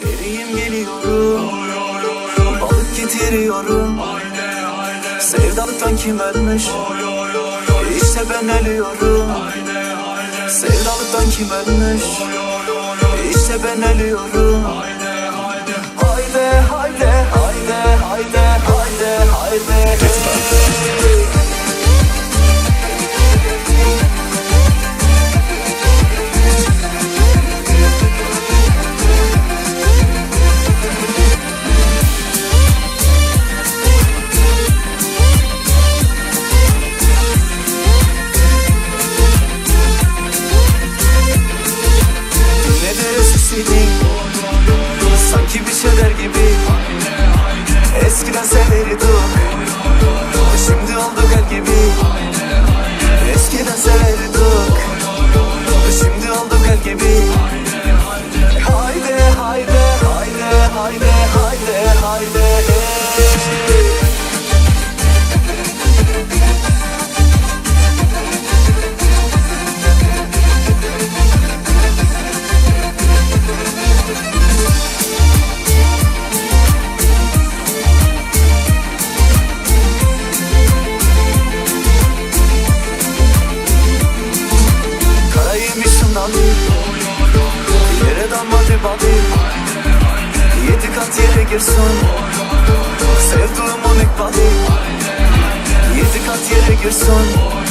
Deriyim geliyorum. Balık getiriyorum. Sevdalıktan kim ölmüş? İşte ben ölüyorum. Sevdalıktan kim ölmüş? İşte ben ölüyorum. Haydi haydi haydi haydi haydi haydi haydi haydi hey. Kat yere girsin Sevduğumun ikbali Yedi kat yere girsin